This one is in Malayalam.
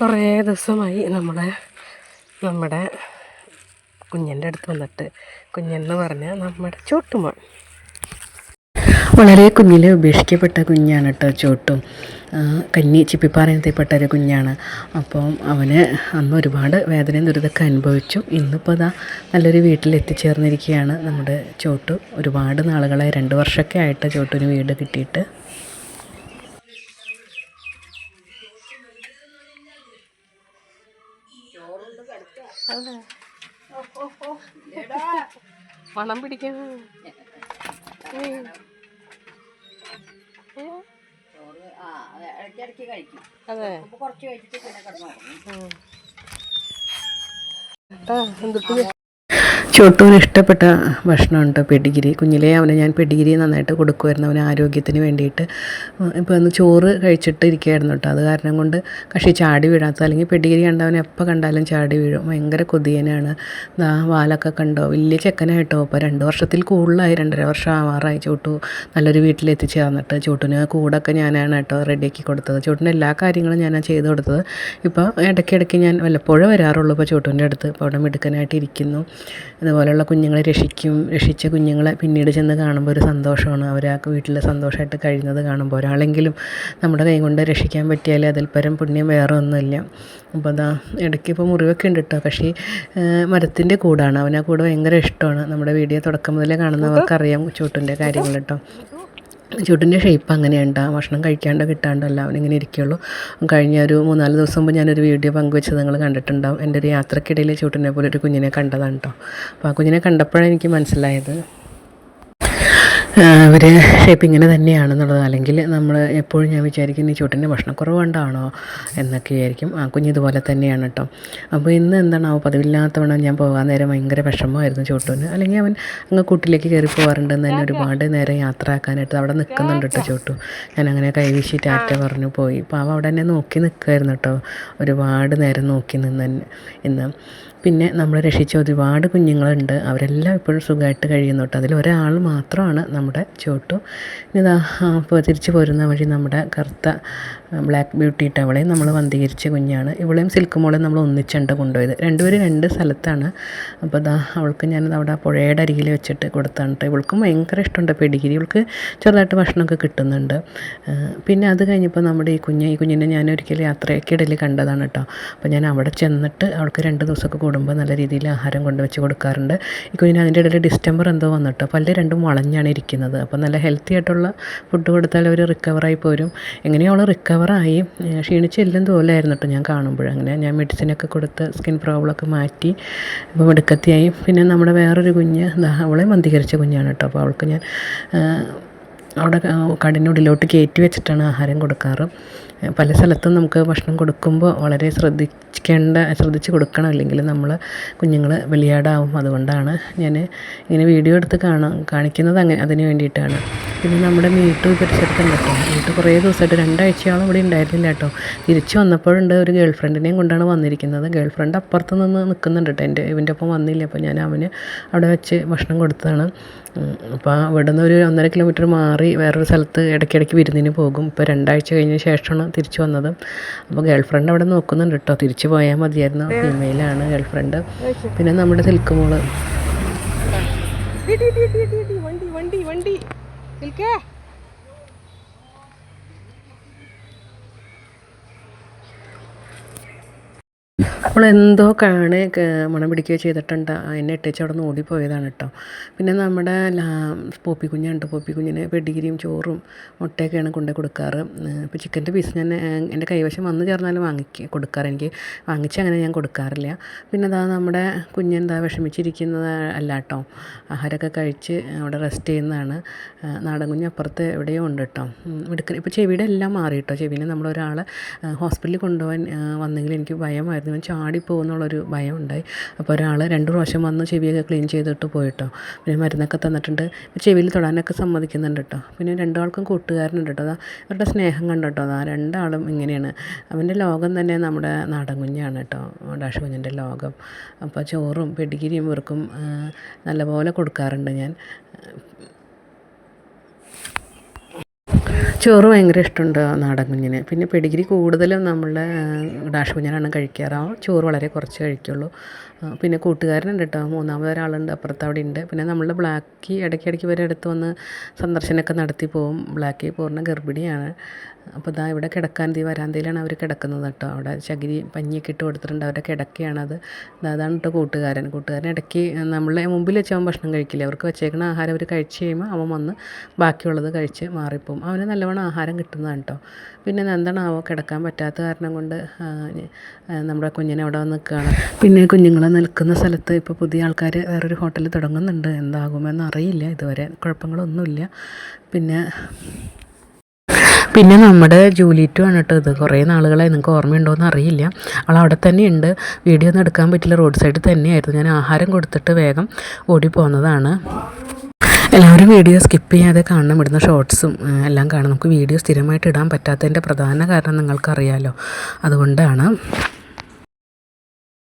കുറേ ദിവസമായി നമ്മളെ നമ്മുടെ കുഞ്ഞന്റെ അടുത്ത് വന്നിട്ട്. കുഞ്ഞെന്ന് പറഞ്ഞാൽ നമ്മുടെ ചോട്ടുമോൻ. വളരെ കുഞ്ഞിലെ ഉപേക്ഷിക്കപ്പെട്ട കുഞ്ഞാണ് കേട്ടോ ചോട്ടും. കന്നി ചിപ്പിപ്പാറയത്തിൽപ്പെട്ട ഒരു കുഞ്ഞാണ്. അപ്പം അവന് അന്ന് ഒരുപാട് വേദനയും ദുരിതമൊക്കെ അനുഭവിച്ചു. ഇന്നിപ്പോൾ അതാ നല്ലൊരു വീട്ടിൽ എത്തിച്ചേർന്നിരിക്കുകയാണ് നമ്മുടെ ചോട്ടു. ഒരുപാട് നാളുകളായി രണ്ട് വർഷമൊക്കെ ആയിട്ട് ചോട്ടുവിന് വീട് കിട്ടിയിട്ട്. മണം പിടിക്കുന്നു അത് ഇടയ്ക്കിടയ്ക്ക് കഴിക്കും അതെ. അപ്പൊ കുറച്ച് കഴിച്ചിട്ട് പിന്നെ കിടന്നു എന്തിട്ട്? ചോട്ടൂന് ഇഷ്ടപ്പെട്ട ഭക്ഷണമുണ്ട് പെഡിഗിരി കുഞ്ഞിലേ അവനെ ഞാൻ പെഡിഗിരി നന്നായിട്ട് കൊടുക്കുമായിരുന്നു അവന് ആരോഗ്യത്തിന് വേണ്ടിയിട്ട്. ഇപ്പോൾ ഒന്ന് ചോറ് കഴിച്ചിട്ട് ഇരിക്കുകയായിരുന്നു കേട്ടോ അത് കാരണം കൊണ്ട് കക്ഷി ചാടി വീഴാത്ത അല്ലെങ്കിൽ പെഡിഗിരി കണ്ടവൻ എപ്പോൾ കണ്ടാലും ചാടി വീഴും. ഭയങ്കര കൊതിയനാണ്. ആ വാലൊക്കെ കണ്ടോ? വലിയ ചെക്കനായിട്ടോ. ഇപ്പോൾ രണ്ട് വർഷത്തിൽ കൂടുതലായി രണ്ടര വർഷം ആവാറായി ചോട്ടു നല്ലൊരു വീട്ടിൽ ചോട്ടുന് കൂടൊക്കെ ഞാനാണ് കേട്ടോ റെഡിയാക്കി കൊടുത്തത്. ചോട്ടിന് എല്ലാ കാര്യങ്ങളും ഞാനാണ് ചെയ്ത് കൊടുത്തത്. ഇപ്പോൾ ഇടയ്ക്കിടയ്ക്ക് ഞാൻ വല്ലപ്പോഴും വരാറുള്ളൂ ഇപ്പോൾ ചോട്ടുവിന്റെ അടുത്ത്. ഇപ്പോൾ അവിടെ മിടുക്കനായിട്ട് ഇരിക്കുന്നു. ഇതുപോലെയുള്ള കുഞ്ഞുങ്ങളെ രക്ഷിക്കും രക്ഷിച്ച കുഞ്ഞുങ്ങളെ പിന്നീട് ചെന്ന് കാണുമ്പോൾ ഒരു സന്തോഷമാണ്. അവർ ആ വീട്ടിൽ സന്തോഷമായിട്ട് കഴിയുന്നത് കാണുമ്പോൾ ഒരാളെങ്കിലും നമ്മുടെ കൈ കൊണ്ട് രക്ഷിക്കാൻ പറ്റിയാൽ അതിൽ പരം പുണ്യം വേറെ ഒന്നുമില്ല. അപ്പോൾ അതാ ഇടയ്ക്ക് ഇപ്പോൾ മുറിവൊക്കെ ഉണ്ട് കേട്ടോ പക്ഷേ മരത്തിന്റെ കൂടാണ്. അവൻ ആ കൂട് ഭയങ്കര ഇഷ്ടമാണ്. നമ്മുടെ വീഡിയോ തുടക്കം മുതലേ കാണുന്നവർക്കറിയാം ചൂട്ടിന്റെ കാര്യങ്ങൾ കേട്ടോ ചുട്ടിന്റെ ഷേപ്പ് അങ്ങനെയുണ്ട്. ഭക്ഷണം കഴിക്കാണ്ടോ കിട്ടാണ്ടല്ല അവനിങ്ങനെ ഇരിക്കുകയുള്ളൂ കഴിഞ്ഞ ഒരു മൂന്നാൽ ദിവസം മുമ്പ് ഞാനൊരു വീഡിയോ പങ്കുവെച്ചത് നിങ്ങൾ കണ്ടിട്ടുണ്ടാവും. എന്റെ ഒരു യാത്രക്കിടയിൽ ചുട്ടിനെ പോലെ ഒരു കുഞ്ഞിനെ കണ്ടതാണ് കേട്ടോ അപ്പോൾ ആ കുഞ്ഞിനെ കണ്ടപ്പോഴാണ് എനിക്ക് മനസ്സിലായത് അവർ ഷേപ്പ് ഇങ്ങനെ തന്നെയാണെന്നുള്ളത്. അല്ലെങ്കിൽ നമ്മൾ എപ്പോഴും ഞാൻ വിചാരിക്കുന്ന ഈ ചുട്ടിന്റെ ഭക്ഷണക്കുറവ് കൊണ്ടാണോ എന്നൊക്കെ ആയിരിക്കും ആ കുഞ്ഞ് ഇതുപോലെ തന്നെയാണ് കേട്ടോ അപ്പോൾ ഇന്ന് എന്താണാവോ പതിവില്ലാത്തവണ്ണം ഞാൻ പോകാൻ നേരം ഭയങ്കര വിഷമമായിരുന്നു ചോട്ടുവിന്. അല്ലെങ്കിൽ അവൻ അങ്ങ് കൂട്ടിലേക്ക് കയറി പോകാറുണ്ടെന്ന് തന്നെ ഒരുപാട് നേരം യാത്ര ആക്കാനായിട്ട് അവിടെ നിൽക്കുന്നുണ്ട് കേട്ടോ ചോട്ടു. ഞാൻ അങ്ങനെ കൈവീശി ടാറ്റ പറഞ്ഞു പോയി. അപ്പോൾ അവ അവിടെ തന്നെ നോക്കി നിൽക്കുമായിരുന്നു കേട്ടോ ഒരുപാട് നേരം നോക്കി നിന്ന് ഇന്ന്. പിന്നെ നമ്മൾ രക്ഷിച്ച ഒരുപാട് കുഞ്ഞുങ്ങളുണ്ട്. അവരെല്ലാം ഇപ്പോഴും സുഖമായിട്ട് കഴിയുന്നു കേട്ടോ അതിൽ ഒരാൾ മാത്രമാണ് നമ്മുടെ ചോട്ടു. ഇനി ഇപ്പോൾ തിരിച്ചു പോരുന്ന വഴി നമ്മുടെ കറുത്ത ബ്ലാക്ക് ബ്യൂട്ടി ഇട്ടവളെയും നമ്മൾ വന്ധീകരിച്ച കുഞ്ഞാണ്. ഇവളെയും സിൽക്ക് മോളെ നമ്മൾ ഒന്നിച്ചുണ്ട് കൊണ്ടുപോയത്. രണ്ടുപേരും രണ്ട് സ്ഥലത്താണ്. അപ്പോൾ അതാ അവൾക്ക് ഞാൻ അവിടെ പുഴയുടെ അരികിൽ വെച്ചിട്ട് കൊടുത്താണ് കേട്ടോ. ഇവൾക്കും ഭയങ്കര ഇഷ്ടമുണ്ട് പെഡിഗിരി ഇവൾക്ക് ചെറുതായിട്ട് ഭക്ഷണമൊക്കെ കിട്ടുന്നുണ്ട്. പിന്നെ അത് കഴിഞ്ഞപ്പോൾ നമ്മുടെ ഈ കുഞ്ഞ് ഈ കുഞ്ഞിനെ ഞാൻ ഒരിക്കൽ യാത്രയ്ക്കിടയിൽ കണ്ടതാണ് കേട്ടോ. അപ്പോൾ ഞാൻ അവിടെ ചെന്നിട്ട് അവൾക്ക് രണ്ട് ദിവസമൊക്കെ കൂടുമ്പോൾ നല്ല രീതിയിൽ ആഹാരം കൊണ്ടുവച്ച് കൊടുക്കാറുണ്ട്. ഈ കുഞ്ഞിന് അതിന്റെ ഇടയിൽ ഡിസ്റ്റംബർ എന്തോ വന്നിട്ടോ പല്ല് രണ്ടും വളഞ്ഞാണ് ഇരിക്കുന്നത്. അപ്പോൾ നല്ല ഹെൽത്തി ആയിട്ടുള്ള ഫുഡ് കൊടുത്താൽ അവർ റിക്കവറായി പോരും. എങ്ങനെയോ അവൾ റിക്കവറായി ക്ഷീണിച്ചെല്ലാം തോലായിരുന്നു കേട്ടോ ഞാൻ കാണുമ്പോൾ അങ്ങനെ ഞാൻ മെഡിസിനൊക്കെ കൊടുത്ത് സ്കിൻ പ്രോബ്ലമൊക്കെ മാറ്റി. ഇപ്പോൾ മിടുക്കത്തിയായി. പിന്നെ നമ്മുടെ വേറൊരു കുഞ്ഞ് അവളെ മന്ദീകരിച്ച കുഞ്ഞാണ് കേട്ടോ. അപ്പോൾ അവൾക്ക് ഞാൻ അവിടെ കടിനുള്ളിലോട്ട് കയറ്റി വെച്ചിട്ടാണ് ആഹാരം കൊടുക്കാറ്. പല സ്ഥലത്തും നമുക്ക് ഭക്ഷണം കൊടുക്കുമ്പോൾ വളരെ ശ്രദ്ധിക്കേണ്ട ശ്രദ്ധിച്ച് കൊടുക്കണം. അല്ലെങ്കിൽ നമ്മൾ കുഞ്ഞുങ്ങൾ വെളിയാടാവും. അതുകൊണ്ടാണ് ഞാൻ ഇങ്ങനെ വീഡിയോ എടുത്ത് കാണാൻ കാണിക്കുന്നത് അങ്ങനെ അതിന് വേണ്ടിയിട്ടാണ്. പിന്നെ നമ്മുടെ മീട്ടു പരിസരത്തുണ്ട് കേട്ടോ മീട്ട് കുറേ ദിവസമായിട്ട് രണ്ടാഴ്ചയോളം ഇവിടെ ഉണ്ടായിരുന്നില്ല കേട്ടോ തിരിച്ച് വന്നപ്പോഴുണ്ട് ഒരു ഗേൾ ഫ്രണ്ടിനെയും കൊണ്ടാണ് വന്നിരിക്കുന്നത്. ഗേൾ ഫ്രണ്ട് അപ്പുറത്ത് നിന്ന് നിൽക്കുന്നുണ്ട് കേട്ടോ എന്റെ ഇവന്റെ ഒപ്പം വന്നില്ല. അപ്പോൾ ഞാൻ അവന് അവിടെ വെച്ച് ഭക്ഷണം കൊടുത്തതാണ്. അപ്പോൾ ഇവിടെ നിന്ന് ഒരു ഒന്നര കിലോമീറ്റർ മാറി വേറൊരു സ്ഥലത്ത് ഇടയ്ക്കിടയ്ക്ക് വിരുന്നിന് പോകും. ഇപ്പോൾ രണ്ടാഴ്ച കഴിഞ്ഞ ശേഷമാണ് തിരിച്ചു വന്നത്. അപ്പോൾ ഗേൾ ഫ്രണ്ട് അവിടെ നോക്കുന്നുണ്ട് കേട്ടോ തിരിച്ചു പോയാൽ മതിയായിരുന്നു. ഫീമെയിലാണ് ഗേൾ ഫ്രണ്ട് പിന്നെ നമ്മുടെ സിൽക്ക് മോൾ. വണ്ടി വണ്ടി വണ്ടി. Pilke! അവൾ എന്തോ കാണെ മണം പിടിക്കുകയോ ചെയ്തിട്ടുണ്ട്. എന്നെ ഇട്ടേച്ച് അവിടെ നിന്ന് ഓടിപ്പോയതാണ് കേട്ടോ. പിന്നെ നമ്മുടെ പോപ്പി കുഞ്ഞുണ്ട് പോപ്പി കുഞ്ഞിന് പെഡിഗിരിയും ചോറും മുട്ടയൊക്കെയാണ് കൊണ്ടുപോയി കൊടുക്കാറ്. ഇപ്പോൾ ചിക്കന്റെ പീസ് ഞാൻ എന്റെ കൈവശം വന്നു ചേർന്നാലും വാങ്ങിക്ക് കൊടുക്കാറ്. എനിക്ക് വാങ്ങിച്ച് അങ്ങനെ ഞാൻ കൊടുക്കാറില്ല. പിന്നെ അതാ നമ്മുടെ കുഞ്ഞെന്താ വിഷമിച്ചിരിക്കുന്നത് അല്ല കേട്ടോ. ആഹാരമൊക്കെ കഴിച്ച് അവിടെ റെസ്റ്റ് ചെയ്യുന്നതാണ്. നാടൻ കുഞ്ഞ് അപ്പുറത്ത് എവിടെയോ ഉണ്ട് കേട്ടോ. എടുക്കുന്ന ഇപ്പോൾ ചെവിയുടെ എല്ലാം മാറി കേട്ടോ. ചെവിനെ നമ്മളൊരാളെ ഹോസ്പിറ്റലിൽ കൊണ്ടുപോകാൻ വന്നെങ്കിൽ എനിക്ക് ഭയമായിരുന്നു. ചാടിപ്പോകുന്നുള്ളൊരു ഭയം ഉണ്ടായി അപ്പോൾ ഒരാൾ രണ്ട് പ്രാവശ്യം വന്ന് ചെവിയൊക്കെ ക്ലീൻ ചെയ്തിട്ട് പോയിട്ടോ. പിന്നെ മരുന്നൊക്കെ തന്നിട്ടുണ്ട്. ചെവിയിൽ തൊടാനൊക്കെ സമ്മതിക്കുന്നുണ്ട് കേട്ടോ. പിന്നെ രണ്ടാൾക്കും കൂട്ടുകാരനുണ്ട് കേട്ടോ. അതാ അവരുടെ സ്നേഹം കണ്ടോ കേട്ടോ? അതാ രണ്ടാളും ഇങ്ങനെയാണ്. അവന്റെ ലോകം തന്നെ നമ്മുടെ നാടൻ കുഞ്ഞാണ് കേട്ടോ. ഡാഷ് കുഞ്ഞിന്റെ ലോകം. അപ്പോൾ ചോറും പെടിഗിരിയും ഇവർക്കും നല്ലപോലെ കൊടുക്കാറുണ്ട് ഞാൻ. ചോറ് ഭയങ്കര ഇഷ്ടമുണ്ട് നാടൻ കുഞ്ഞിന്. പിന്നെ പെഡിഗ്രി കൂടുതലും നമ്മളുടെ ഡാഷ് കുഞ്ഞിനാണ് കഴിക്കാറ്. ചോറ് വളരെ കുറച്ച് കഴിക്കുള്ളൂ. പിന്നെ കൂട്ടുകാരനുണ്ട് കേട്ടോ മൂന്നാമത് ഒരാളുണ്ട് അപ്പുറത്ത് അവിടെ ഉണ്ട് പിന്നെ നമ്മളുടെ ബ്ലാക്കി ഇടയ്ക്കിടയ്ക്ക് വരെ അടുത്ത് വന്ന് സന്ദർശനമൊക്കെ നടത്തി പോവും. ബ്ലാക്കി പൂർണ ഗർഭിണിയാണ്. അപ്പോൾ ഇതാ ഇവിടെ കിടക്കാൻ തീ വരാന്തയിലാണ് അവർ കിടക്കുന്നത് കേട്ടോ. അവിടെ ചകിരി പഞ്ഞിയൊക്കെ ഇട്ട് കൊടുത്തിട്ടുണ്ട്. അവരുടെ കിടക്കയാണത്. അതാണ് കേട്ടോ കൂട്ടുകാരൻ. കൂട്ടുകാരൻ ഇടയ്ക്ക് നമ്മളെ മുമ്പിൽ വെച്ച് അവൻ ഭക്ഷണം കഴിക്കില്ല? അവർക്ക് വെച്ചേക്കുന്ന ആഹാരം അവർ കഴിച്ച് കഴിയുമ്പോൾ അവൻ വന്ന് ബാക്കിയുള്ളത് കഴിച്ച് മാറിപ്പോവും. അവന് നല്ലവണ്ണം ആഹാരം കിട്ടുന്നതാണ് കേട്ടോ. പിന്നെ എന്താണാവോ? കിടക്കാൻ പറ്റാത്ത കാരണം കൊണ്ട് നമ്മുടെ കുഞ്ഞിനെ അവിടെ വന്ന് നിൽക്കുകയാണ്. പിന്നെ കുഞ്ഞുങ്ങൾ നിൽക്കുന്ന സ്ഥലത്ത് ഇപ്പോൾ പുതിയ ആൾക്കാർ വേറൊരു ഹോട്ടൽ തുടങ്ങുന്നുണ്ട്. എന്താകുമെന്ന് അറിയില്ല. ഇതുവരെ കുഴപ്പങ്ങളൊന്നുമില്ല. പിന്നെ പിന്നെ നമ്മുടെ ജൂലിറ്റു ആണ് കേട്ടോ ഇത്. കുറേ നാളുകളായി നിങ്ങൾക്ക് ഓർമ്മയുണ്ടോയെന്ന് അറിയില്ല. അവൾ അവിടെ തന്നെയുണ്ട്. വീഡിയോ ഒന്നും എടുക്കാൻ പറ്റില്ല. റോഡ് സൈഡിൽ തന്നെയായിരുന്നു. ഞാൻ ആഹാരം കൊടുത്തിട്ട് വേഗം ഓടി പോകുന്നതാണ് എല്ലാവരും വീഡിയോ സ്കിപ്പ് ചെയ്യാതെ കാണണം. ഇടുന്ന ഷോർട്സും എല്ലാം കാണാം. നമുക്ക് വീഡിയോ സ്ഥിരമായിട്ട് ഇടാൻ പറ്റാത്തതിന്റെ പ്രധാന കാരണം നിങ്ങൾക്കറിയാലോ. അതുകൊണ്ടാണ്.